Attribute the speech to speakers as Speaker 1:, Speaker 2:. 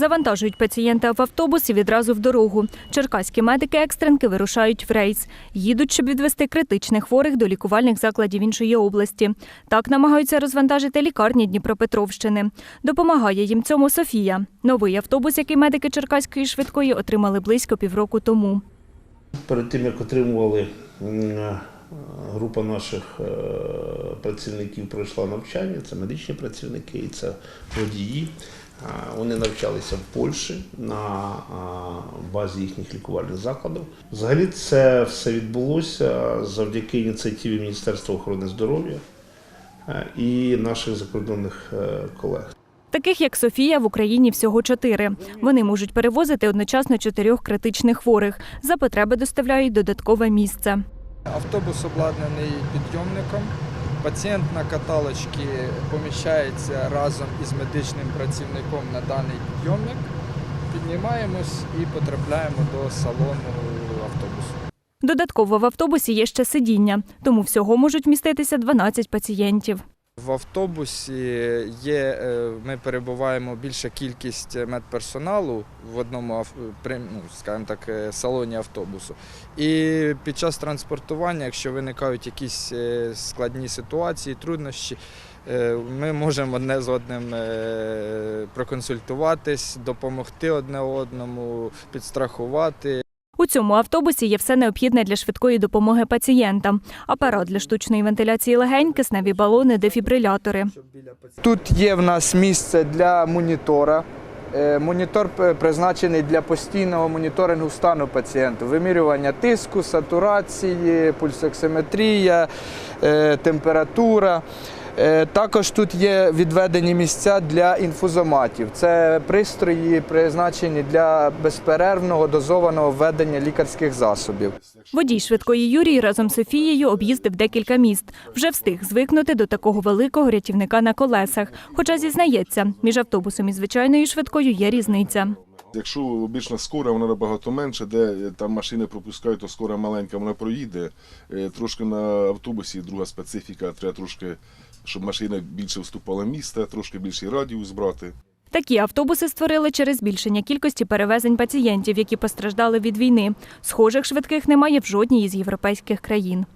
Speaker 1: Завантажують пацієнта в автобус і відразу в дорогу. Черкаські медики-екстренки вирушають в рейс. Їдуть, щоб відвести критичних хворих до лікувальних закладів іншої області. Так намагаються розвантажити лікарні Дніпропетровщини. Допомагає їм цьому Софія. Новий автобус, який медики Черкаської швидкої отримали близько півроку тому.
Speaker 2: Перед тим, як отримували, м, група наших е, працівників пройшла навчання, це медичні працівники і це водії. Вони навчалися в Польщі на базі їхніх лікувальних закладів. Взагалі це все відбулося завдяки ініціативі Міністерства охорони здоров'я е, і наших закордонних е, колег.
Speaker 1: Таких як Софія в Україні всього чотири. Вони можуть перевозити одночасно чотирьох критичних хворих. За потреби доставляють додаткове місце.
Speaker 3: Автобус обладнаний підйомником. Пацієнт на каталочці поміщається разом із медичним працівником на даний підйомник. Піднімаємось і потрапляємо до салону автобусу.
Speaker 1: Додатково в автобусі є ще сидіння, тому всього можуть вміститися 12 пацієнтів.
Speaker 3: В автобусі є, е, ми перебуваємо більша кількість медперсоналу в одному ав- ну, скажімо так, е, салоні автобусу. І під час транспортування, якщо виникають якісь е, складні ситуації, труднощі, е, ми можемо одне з одним е, проконсультуватись, допомогти одне одному, підстрахувати.
Speaker 1: У цьому автобусі є все необхідне для швидкої допомоги пацієнтам: апарат для штучної вентиляції легень, кисневі балони, дефібрилятори.
Speaker 3: Тут є в нас місце для монітора. Е, Монітор призначений для постійного моніторингу стану пацієнта, вимірювання тиску, сатурації, пульсоксиметрія, е, температура. Е, Також тут є відведені місця для інфузоматів. Це пристрої, призначені для безперервного дозованого введення лікарських засобів.
Speaker 1: Водій швидкої Юрій разом з Софією об'їздив декілька міст. Вже встиг звикнути до такого великого рятівника на колесах. Хоча зізнається, між автобусом і звичайною швидкою є різниця.
Speaker 4: Якщо обична скора, вона набагато менше, де е, там машини пропускають, то скора маленька, вона проїде. Е, Трошки на автобусі друга специфіка, треба трошки, щоб машина більше вступала в місто, трошки більший радіус брати.
Speaker 1: Такі автобуси створили через збільшення кількості перевезень пацієнтів, які постраждали від війни. Схожих швидких немає в жодній із європейських країн.